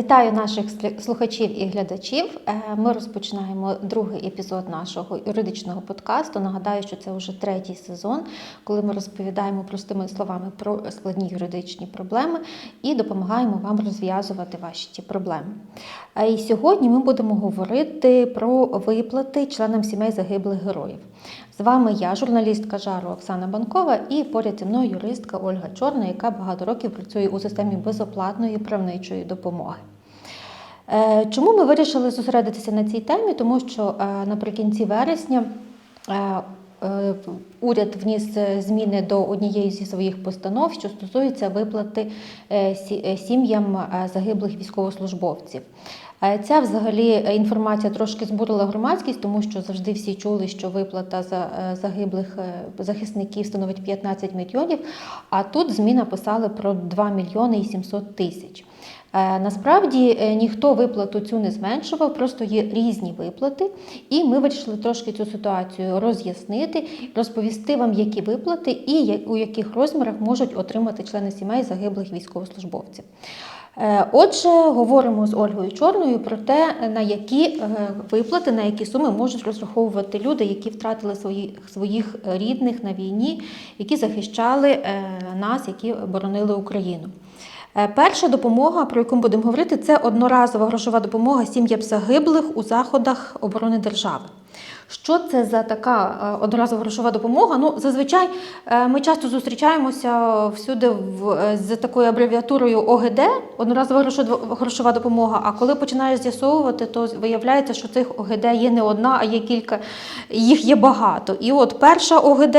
Вітаю наших слухачів і глядачів. Е, Ми розпочинаємо другий епізод нашого юридичного подкасту. Нагадаю, що це вже третій сезон, коли ми розповідаємо простими словами про складні юридичні проблеми і допомагаємо вам розв'язувати ваші ті проблеми. Е, І сьогодні ми будемо говорити про виплати членам сімей загиблих героїв. З вами я, журналістка Жару Оксана Банкова, і поряд зі мною юристка Ольга Чорна, яка багато років працює у системі безоплатної правничої допомоги. Е, Чому ми вирішили зосередитися на цій темі? Тому що е, наприкінці вересня е, уряд вніс зміни до однієї зі своїх постанов, що стосується виплати сі- сім'ям загиблих військовослужбовців. Ця взагалі інформація трошки збурила громадськість, тому що завжди всі чули, що виплата за загиблих захисників становить 15 мільйонів. А тут ЗМІ написали про 2 мільйони і 700 тисяч. Е, Насправді е, ніхто виплату цю не зменшував, просто є різні виплати, і ми вирішили трошки цю ситуацію роз'яснити, розповісти вам, які виплати і у яких розмірах можуть отримати члени сімей загиблих військовослужбовців. Е, Отже, говоримо з Ольгою Чорною про те, на які виплати, на які суми можуть розраховувати люди, які втратили своїх, своїх рідних на війні, які захищали нас, які боронили Україну. Е, Перша допомога, про яку ми будемо говорити, це одноразова грошова допомога сім'ям загиблих у заходах оборони держави. Що це за така е, одноразова грошова допомога? Ну, зазвичай е, ми часто зустрічаємося всюди е, з такою абревіатурою ОГД, одноразова грошова- допомога. А коли починаєш з'ясовувати, то виявляється, що цих ОГД є не одна, а є кілька, їх є багато. І от перша ОГД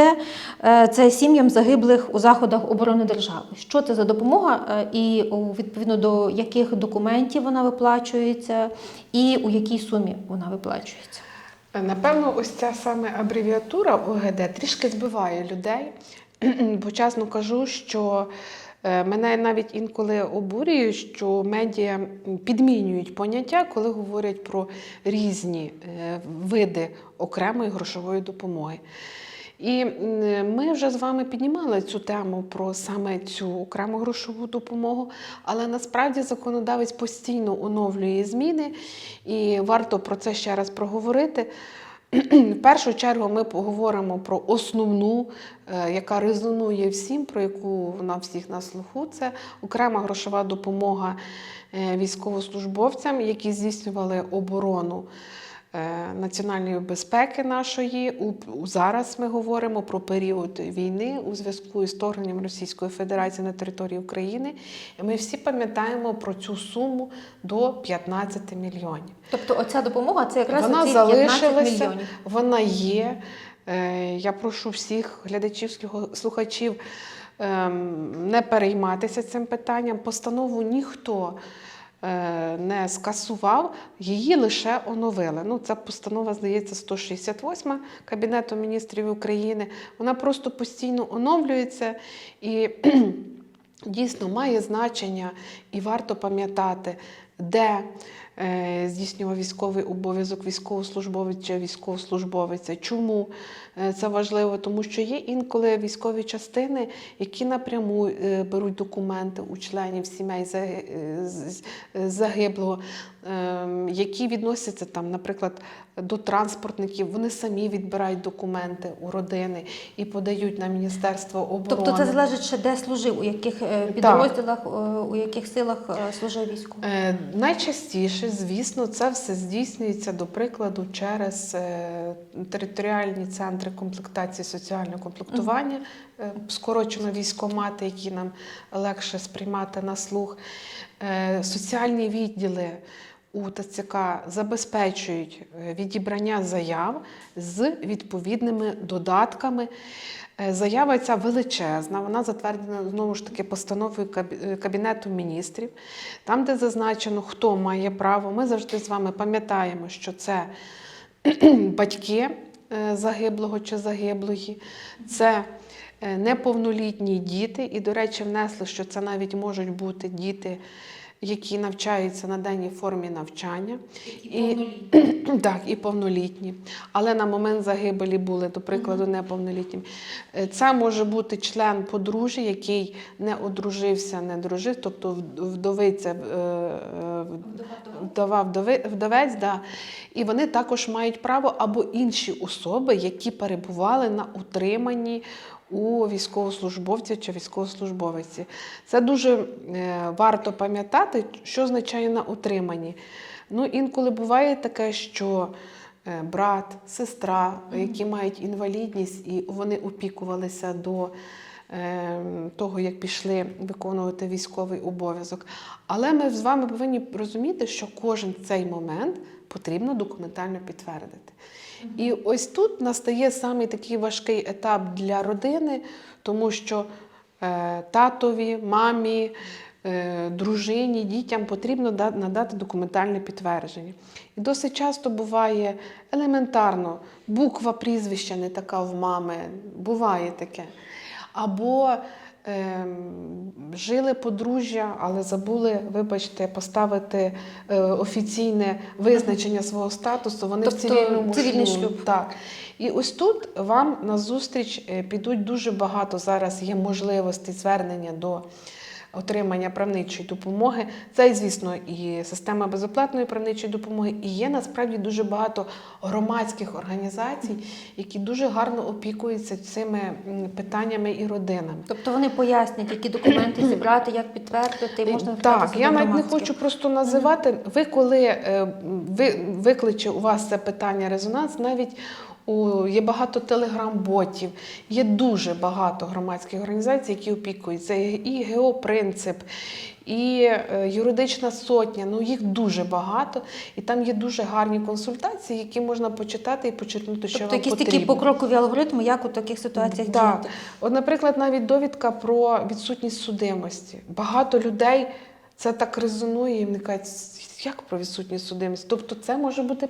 це сім'ям загиблих у заходах оборони держави. Що це за допомога і відповідно до яких документів вона виплачується, і у якій сумі вона виплачується? Напевно, ось ця саме абревіатура ОГД трішки збиває людей, бо чесно кажу, що е, мене навіть інколи обурює, що медіа підмінюють поняття, коли говорять про різні е, види окремої грошової допомоги. І ми вже з вами піднімали цю тему про саме цю окрему грошову допомогу, але насправді законодавець постійно оновлює зміни, і варто про це ще раз проговорити. В першу чергу ми поговоримо про основну, е, яка резонує всім, про яку вона всіх на слуху. Це окрема грошова допомога е, військовослужбовцям, які здійснювали оборону національної безпеки нашої. Зараз ми говоримо про період війни у зв'язку із вторгненням Російської Федерації на територію України. Ми всі пам'ятаємо про цю суму до 15 мільйонів. Тобто оця допомога це якраз Вона оці 15 залишилася, мільйонів. вона є. Е, Я прошу всіх глядачів, слухачів ем, не перейматися цим питанням. Постанову ніхто е, не скасував, її лише оновили. Ну, ця постанова, здається, 168 Кабінету міністрів України. Вона просто постійно оновлюється і дійсно має значення, і варто пам'ятати, де е, здійснював військовий обов'язок військовослужбовець чи військовослужбовиця. Чому е, це важливо? Тому що є інколи військові частини, які напряму е, беруть документи у членів сімей е, загиблого, які відносяться там, наприклад, до транспортників. Вони самі відбирають документи у родини і подають на Міністерство оборони. Тобто це залежить ще де служив, у яких е, підрозділах, е, у яких силах е, служив військовий. Е, Найчастіше, звісно, це все здійснюється, до прикладу, через територіальні центри комплектації соціального комплектування, скорочено військомати, які нам легше сприймати на слух. Соціальні відділи у ТЦК забезпечують е, відібрання заяв з відповідними додатками. Е, Заява ця величезна, вона затверджена знову ж таки постановою е, Кабінету міністрів, там, де зазначено, хто має право. Ми завжди з вами пам'ятаємо, що це батьки загиблого чи загиблої, це неповнолітні діти, і, до речі, внесли, що це навіть можуть бути діти які навчаються на денній формі навчання. І, так, і повнолітні. Але на момент загибелі були, до прикладу, неповнолітніми. Е, Це може бути член подружжя, який не одружився, не дружив, тобто вд- вдовиця, е, е, вдова, вдовець, да. і вони також мають право або інші особи, які перебували на утриманні у військовослужбовця чи військовослужбовиці. Це дуже е, варто пам'ятати, що означає на утриманні. Ну, інколи буває таке, що е, брат, сестра, які мають інвалідність, і вони опікувалися до е, того, як пішли виконувати військовий обов'язок. Але ми з вами повинні розуміти, що кожен цей момент потрібно документально підтвердити. І ось тут настає саме такий важкий етап для родини, тому що е, татові, мамі, е, дружині, дітям потрібно надати документальне підтвердження. І досить часто буває елементарно, буква прізвища не така в мами, буває таке. Або ем, жили подружжя, але забули, вибачте, поставити е, офіційне визначення свого статусу. Вони Тобто в цивільному цивільний шлюбі. шлюб. Так. І ось тут вам на зустріч е, підуть дуже багато зараз є можливостей звернення до отримання правничої допомоги. Це, звісно, і система безоплатної правничої допомоги, і є насправді дуже багато громадських організацій, які дуже гарно опікуються цими питаннями і родинами. Тобто вони пояснять, які документи зібрати, як підтвердити, і можна Так, я навіть не хочу просто називати. Ви коли е, ви, викличе у вас це питання резонанс, навіть є багато телеграм-ботів, є дуже багато громадських організацій, які опікуються. І геопринцип, і е, юридична сотня. Ну їх дуже багато, і там є дуже гарні консультації, які можна почитати і почерпнути, що Тобто вам якісь потрібно. такі покрокові алгоритми, як у таких ситуаціях Так. діяти. От, наприклад, навіть довідка про відсутність судимості. Багато людей це так резонує, і вони кажуть, як про відсутність судимості? Тобто це може бути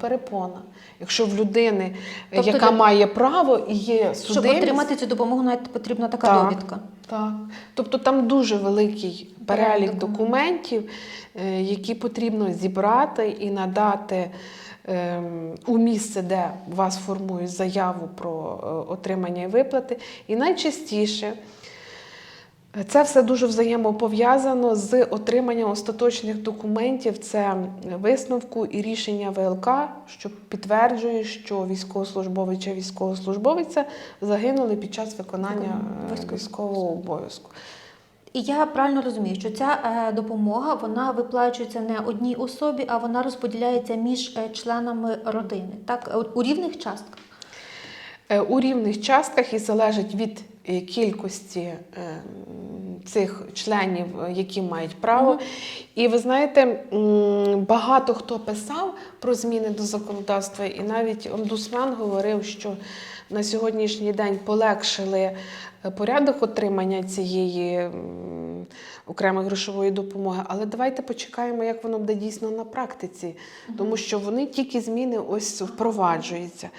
перепона. Якщо в людини, е, Тобто яка для- має право і є Щоб отримати цю допомогу, навіть потрібна така Так. довідка. так. Тобто там дуже великий Перелік перелік документів. е, які потрібно зібрати і надати ем, у місце, де вас формують заяву про е, отримання і виплати. І найчастіше це все дуже взаємопов'язано з отриманням остаточних документів. Це висновку і рішення ВЛК, що підтверджує, що військовослужбовець чи військовослужбовиця загинули під час виконання е, Військового обов'язку. І я правильно розумію, що ця е, допомога вона виплачується не одній особі, а вона розподіляється між е, членами родини. Так, у рівних частках. У рівних частках і залежить від кількості е, цих членів, е, які мають право. І ви знаєте, багато хто писав про зміни до законодавства, і навіть омбудсмен говорив, що на сьогоднішній день полегшили е, порядок отримання цієї окремої грошової допомоги. Але давайте почекаємо, як воно буде дійсно на практиці, тому що вони тільки зміни ось впроваджуються.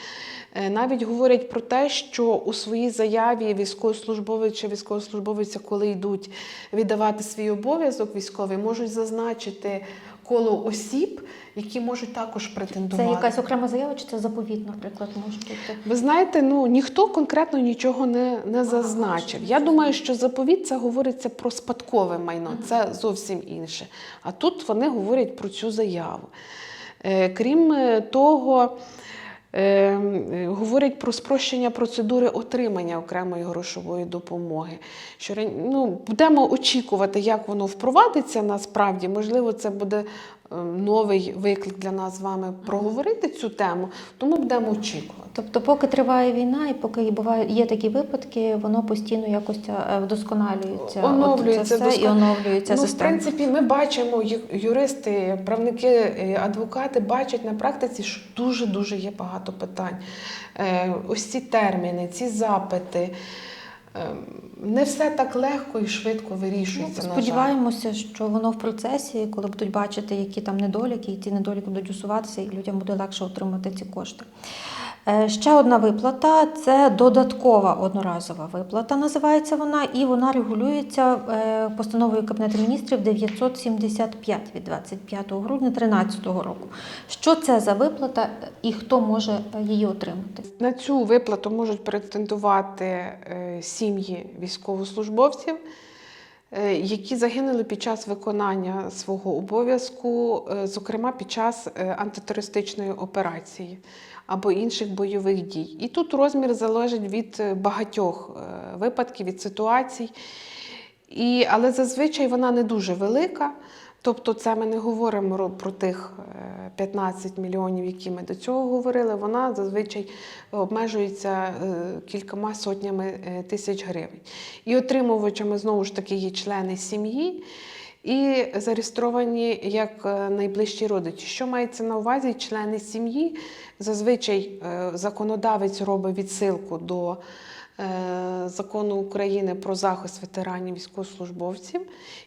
Е, Навіть говорять про те, що у своїй заяві військовослужбовець чи військовослужбовиця, коли йдуть віддавати свій обов'язок військовий, можуть зазначити коло осіб, які можуть також претендувати. Це якась окрема заява, чи це заповіт, наприклад, може бути. Ви знаєте, ну ніхто конкретно нічого не, не зазначив. Я думаю, що заповіт це говориться про спадкове майно, це зовсім інше. А тут вони говорять про цю заяву. Е, крім е, того, е, е, говорять про спрощення процедури отримання окремої грошової допомоги. Що ну, будемо очікувати, як воно впровадиться насправді. Можливо, це буде новий виклик для нас з вами проговорити цю тему, тому будемо очікувати. Тобто, поки триває війна, і поки буває є такі випадки, воно постійно якось е, вдосконалюється. От Оновлюється, це все, і оновлюється Ну, в принципі, ми бачимо, юристи, правники, е, адвокати бачать на практиці, що дуже-дуже є багато питань. Е, Ось ці терміни, ці запити. Е, Не все так легко і швидко вирішується. Ну. Сподіваємося, що воно в процесі, коли будуть бачити, які там недоліки, і ці недоліки будуть усуватися, і людям буде легше отримати ці кошти. Е, Ще одна виплата це додаткова одноразова виплата, називається вона, і вона регулюється е, постановою Кабінету міністрів 975 від 25 грудня 2013 року. Що це за виплата і хто може її отримати? На цю виплату можуть претендувати е, сім'ї військовослужбовців, які загинули під час виконання свого обов'язку, зокрема під час антитерористичної операції або інших бойових дій. І тут розмір залежить від е, багатьох е, випадків, від ситуацій. І, але зазвичай вона не дуже велика. Тобто, це ми не говоримо про тих е, 15 мільйонів, які ми до цього говорили. Вона зазвичай обмежується е, кількома сотнями е, тисяч гривень. І отримувачами знову ж таки є члени сім'ї. І зареєстровані як е, найближчі родичі. Що мається на увазі? Члени сім'ї зазвичай е, законодавець робить відсилку до закону України про захист ветеранів військовослужбовців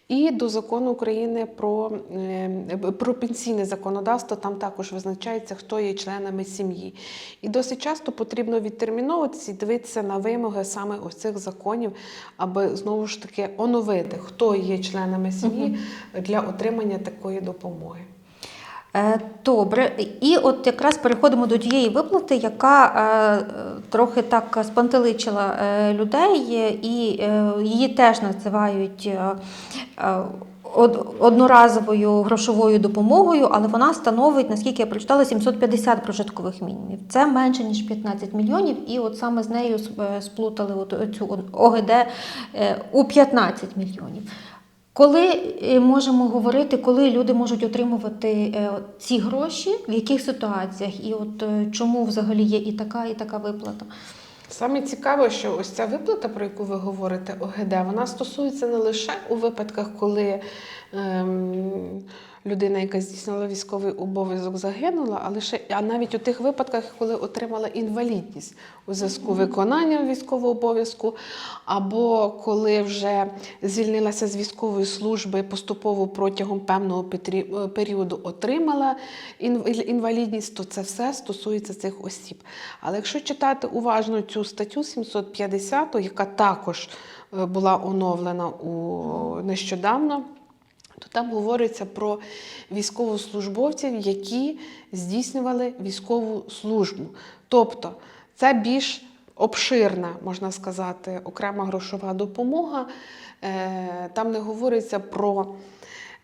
і до закону України про, е, про пенсійне законодавство. Там також визначається, хто є членами сім'ї. І досить часто потрібно відтерміновуватися і дивитися на вимоги саме ось цих законів, аби знову ж таки оновити, хто є членами сім'ї для отримання такої допомоги. Е, Добре, і от якраз переходимо до тієї виплати, яка е, трохи так спантеличила е, людей, і її теж називають одноразовою грошовою допомогою, але вона становить, наскільки я прочитала, 750 прожиткових мінімумів. Це менше ніж 15 мільйонів, і от саме з нею сплутали от цю ОГД у 15 мільйонів. Коли е, можемо говорити, коли люди можуть отримувати е, ці гроші, в яких ситуаціях, і от е, чому взагалі є і така, і така виплата? Саме цікаво, що ось ця виплата, про яку ви говорите, ОГД, вона стосується не лише у випадках, коли ем, людина, яка здійснила військовий обов'язок, загинула, а лише а навіть у тих випадках, коли отримала інвалідність у зв'язку виконання військового обов'язку, або коли вже звільнилася з військової служби, поступово протягом певного е, періоду отримала інвалідність, то це все стосується цих осіб. Але якщо читати уважно цю статтю 750, яка також е, була оновлена у нещодавно, то там говориться про військовослужбовців, які здійснювали військову службу. Тобто це більш обширна, можна сказати, окрема грошова допомога. Е, Там не говориться про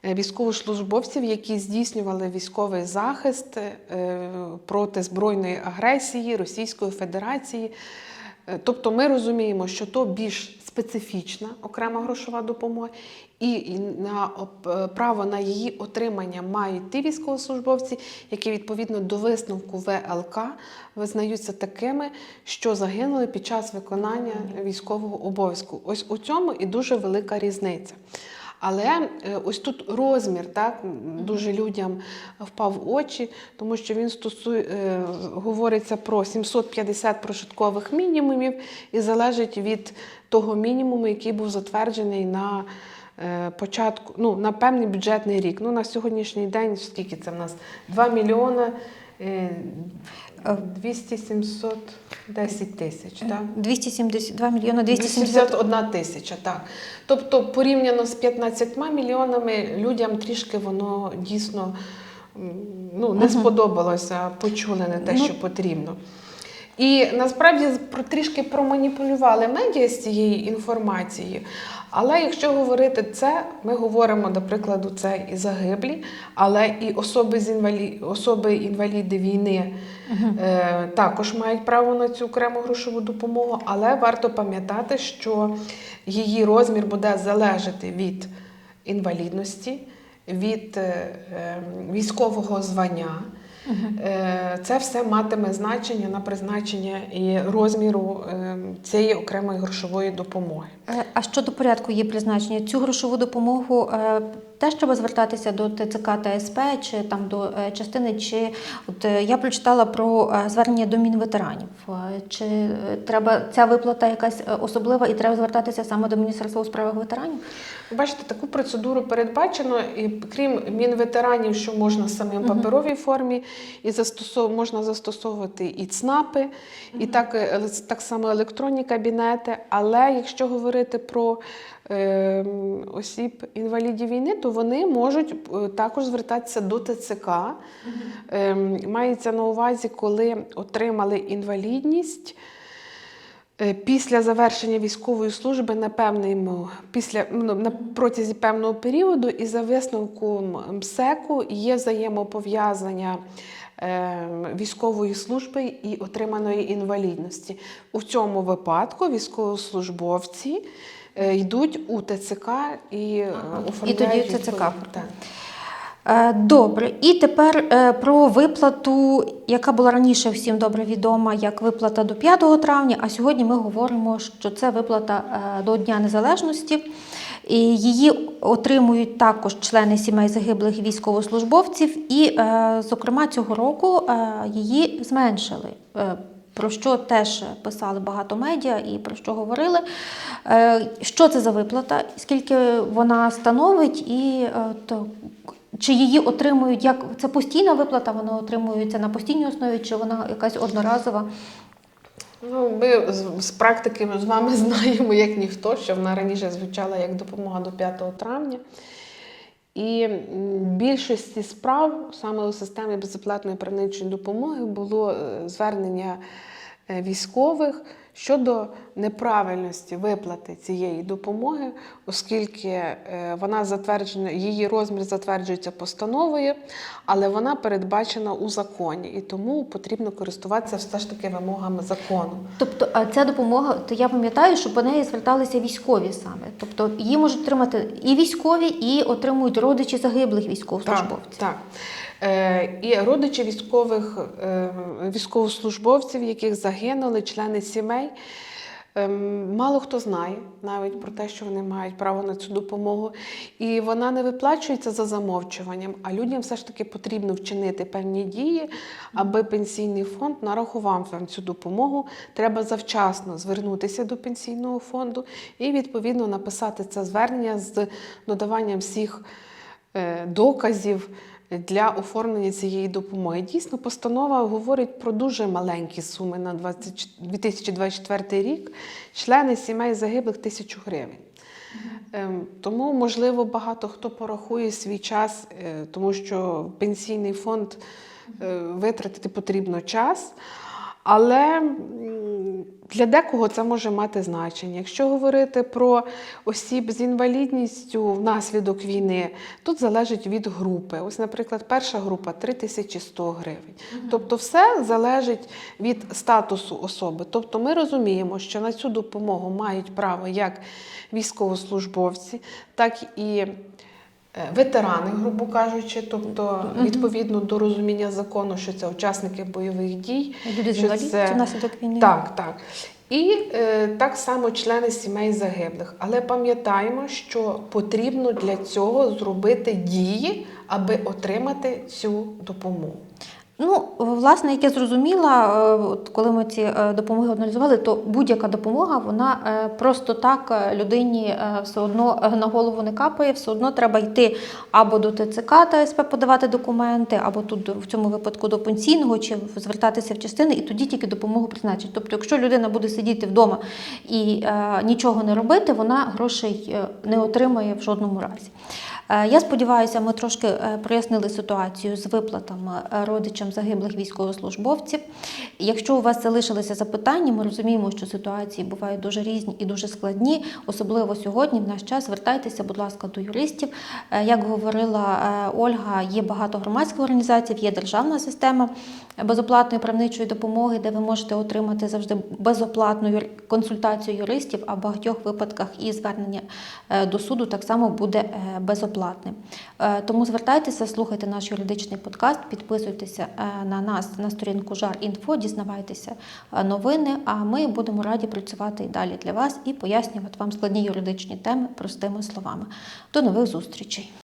е, військовослужбовців, які здійснювали військовий захист е, проти збройної агресії Російської Федерації. Е, Тобто ми розуміємо, що то більш специфічна окрема грошова допомога, і на е, право на її отримання мають ті військовослужбовці, які відповідно до висновку ВЛК визнаються такими, що загинули під час виконання військового обов'язку. Ось у цьому і дуже велика різниця. Але е, ось тут розмір так, дуже людям е, впав в очі, тому що він стосує, е, говориться про 750 прожиткових мінімумів і залежить від того мінімуму, який був затверджений на початку, ну, на певний бюджетний рік. Ну, На сьогоднішній день скільки це в нас? 2 мільйона 200-700... 10 тисяч, так? 272 мільйони 271 тисяча, так. Тобто, порівняно з 15 мільйонами людям трішки воно дійсно ну, не ага. сподобалося, почули не те, ну, що потрібно. І насправді трішки проманіпулювали медіа з цієї інформації. Але якщо говорити це, ми говоримо, до прикладу, це і загиблі, але і особи з інвалі... особи інваліди війни е, також мають право на цю окрему грошову допомогу. Але варто пам'ятати, що її розмір буде залежати від інвалідності, від е, е, військового звання. Е, Це все матиме значення на призначення і розміру е, цієї окремої грошової допомоги. Е, А щодо порядку її призначення, цю грошову допомогу теж треба звертатися до ТЦК та СП чи там до е, частини, чи от е, я прочитала про е, звернення до Мінветеранів. Чи треба ця виплата якась особлива і треба звертатися саме до Міністерства у справах ветеранів? Бачите, таку процедуру передбачено, і крім мінветеранів, що можна саме в паперовій формі, і застосов... можна застосовувати і ЦНАПи, і так, так само електронні кабінети. Але якщо говорити про осіб інвалідів війни, то вони можуть е, також звертатися до ТЦК. Е, мається на увазі, коли отримали інвалідність. Е, Після завершення військової служби на певному після ну, на протязі певного періоду і за висновком МСЕКу є взаємопов'язання е, військової служби і отриманої інвалідності. У цьому випадку військовослужбовці йдуть у ТЦК і е, оформляють тоді ТЦК. Так. Е, Добре, і тепер е, про виплату, яка була раніше всім добре відома, як виплата до 5 травня. А сьогодні ми говоримо, що це виплата е, до Дня Незалежності. І її отримують також члени сімей загиблих військовослужбовців, і, е, зокрема, цього року е, її зменшили. Про що теж писали багато медіа і про що говорили. Е, Що це за виплата, скільки вона становить, і е, то, чи її отримують як це постійна виплата, вона отримується на постійній основі, чи вона якась одноразова? Ну, ми з, з практики ми з вами знаємо, як ніхто, що вона раніше звучала як допомога до 5 травня. І більшості справ саме у системі безоплатної правничої допомоги було е, звернення військових щодо неправильності виплати цієї допомоги, оскільки е, вона затверджена, її розмір затверджується постановою, але вона передбачена у законі, і тому потрібно користуватися все ж таки вимогами закону. Тобто а ця допомога, то я пам'ятаю, що по неї зверталися військові саме. Тобто її можуть отримати і військові, і отримують родичі загиблих військовослужбовців. Так, так. Е, і родичі військових е, військовослужбовців, яких загинули, члени сімей. ем, Мало хто знає навіть про те, що вони мають право на цю допомогу, і вона не виплачується за замовчуванням. А людям все ж таки потрібно вчинити певні дії, аби пенсійний фонд нарахував вам цю допомогу. Треба завчасно звернутися до пенсійного фонду і відповідно написати це звернення з додаванням всіх е, доказів для оформлення цієї допомоги. Дійсно, постанова говорить про дуже маленькі суми на 2024 рік. Члени сімей загиблих тисячу гривень. Ем, Тому, можливо, багато хто порахує свій час, е, тому що пенсійний фонд е, витратити потрібно час. Але для декого це може мати значення. Якщо говорити про осіб з інвалідністю внаслідок війни, тут залежить від групи. Ось, наприклад, перша група 3100 гривень. Тобто, все залежить від статусу особи. Тобто, ми розуміємо, що на цю допомогу мають право як військовослужбовці, так і ветерани, грубо кажучи, тобто відповідно до розуміння закону, що це учасники бойових дій. Люди що це- внаслідок війни. Так, так. І е, так само члени сімей загиблих. Але пам'ятаємо, що потрібно для цього зробити дії, аби отримати цю допомогу. Ну, власне, як я зрозуміла, е, от коли ми ці е, допомоги аналізували, то будь-яка допомога, вона е, просто так людині все одно на голову не капає, все одно треба йти або до ТЦК та СП подавати документи, або тут в цьому випадку до пенсійного, чи звертатися в частини, і тоді тільки допомогу призначать. Тобто, якщо людина буде сидіти вдома і нічого не робити, вона грошей не отримає в жодному разі. Е, Я сподіваюся, ми трошки е, прояснили ситуацію з виплатами е, родичам загиблих військовослужбовців. Якщо у вас залишилися запитання, ми розуміємо, що ситуації бувають дуже різні і дуже складні, особливо сьогодні, в наш час. Звертайтеся, будь ласка, до юристів. Як говорила Ольга, є багато громадських організацій, є державна система безоплатної правничої допомоги, де ви можете отримати завжди безоплатну консультацію юристів, а в багатьох випадках і звернення до суду так само буде е, безоплатним. Е, Тому звертайтеся, слухайте наш юридичний подкаст, підписуйтеся е, на нас на сторінку Жар.Інфо, дізнавайтеся е, новини. А ми будемо раді працювати і далі для вас і пояснювати вам складні юридичні теми простими словами. До нових зустрічей!